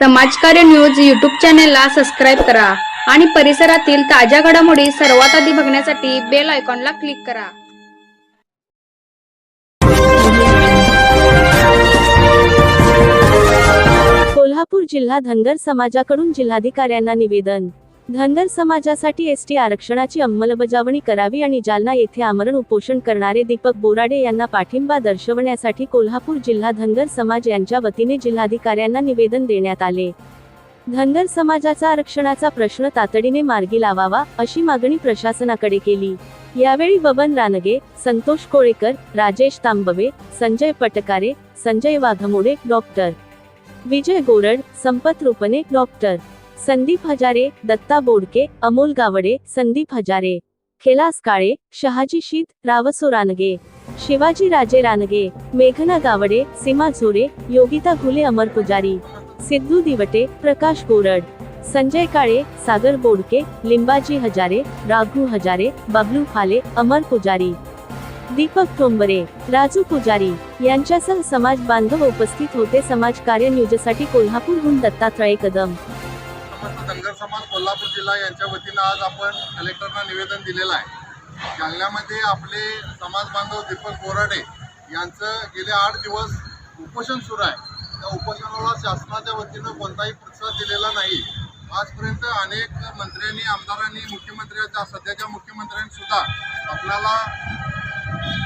समाजकार्य news YouTube चॅनेलला subscribe करा आणि परिसरातील ताज्या घडामोडी सर्वात आधी बघण्यासाठी बेल आयकॉनला क्लिक करा. कोल्हापूर जिल्हा धनगर समाजाकडून जिल्हाधिकाऱ्यांना निवेदन. धनगर समाजासाठी एसटी आरक्षणाची अंमलबजावणी करावी आणि जालना येथे आमरण उपोषण करणारे दीपक बोराडे यांना पाठिंबा दर्शवण्यासाठी कोल्हापूर जिल्हा धनगर समाज यांच्या वतीने जिल्हाधिकाऱ्यांना निवेदन देण्यात आले. धनगर समाजाचा आरक्षणाचा प्रश्न तातडीने मार्गी लावावा अशी मागणी प्रशासनाकडे केली. यावेळी बबन रानगे संतोष कोळेकर राजेश तांबवे संजय पटकारे संजय वाघमोडे डॉक्टर. विजय गोरड संपत रुपने डॉक्टर. संदीप हजारे, दत्ता बोडके, अमोल गावडे, संदीप हजारे. खेलास काळे, शहाजी शीत, रावसो रानगे. शिवाजी राजे रानगे. मेघना गावडे, सीमा झोरे, योगिता घुले, अमर पुजारी. सिद्धू दिवटे, प्रकाश गोरड संजय काळे, सागर बोडके, लिंबाजी हजारे, राघू हजारे, बबलू फाले, अमर पुजारी. दीपक टोंबरे, राजू पुजारी. यांच्यासह समाज बांधव उपस्थित होते समाज कार्य न्यूजसाठी कोल्हापूरहून दत्तात्रय कदम. समस्त धनगर समाज कोल्हापूर जिल्हा यांच्या वतीनं आज आपण कलेक्टरना निवेदन दिलेलं आहे. जालन्यामध्ये आपले समाज बांधव दीपक बोराडे यांचं गेले आठ दिवस उपोषण सुरू आहे. त्या उपोषणाला शासनाच्या वतीनं कोणताही प्रतिसाद दिलेला नाही. आजपर्यंत अनेक मंत्र्यांनी आमदारांनी मुख्यमंत्र्यांच्या सध्याच्या मुख्यमंत्र्यांनी सुद्धा आपल्याला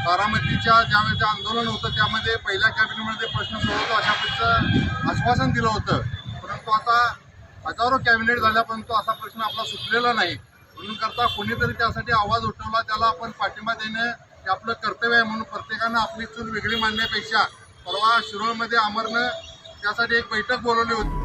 बारामतीच्या ज्यावेळेचं आंदोलन होतं त्यामध्ये पहिल्या कॅबिनेटमध्ये प्रश्न सोडवतो अशा प्रकारचं आश्वासन दिलं होतं. परंतु आता हजारो कॅबिनेट झाल्या परंतु असा प्रश्न आपला सुटलेला नाही. म्हणून करता कोणीतरी त्यासाठी आवाज उठवला त्याला आपण पाठिंबा देणं हे आपलं कर्तव्य आहे म्हणून प्रत्येकानं आपली चूल वेगळी मानण्यापेक्षा परवा शिरोळमध्ये अमरनं त्यासाठी एक बैठक बोलवली होती.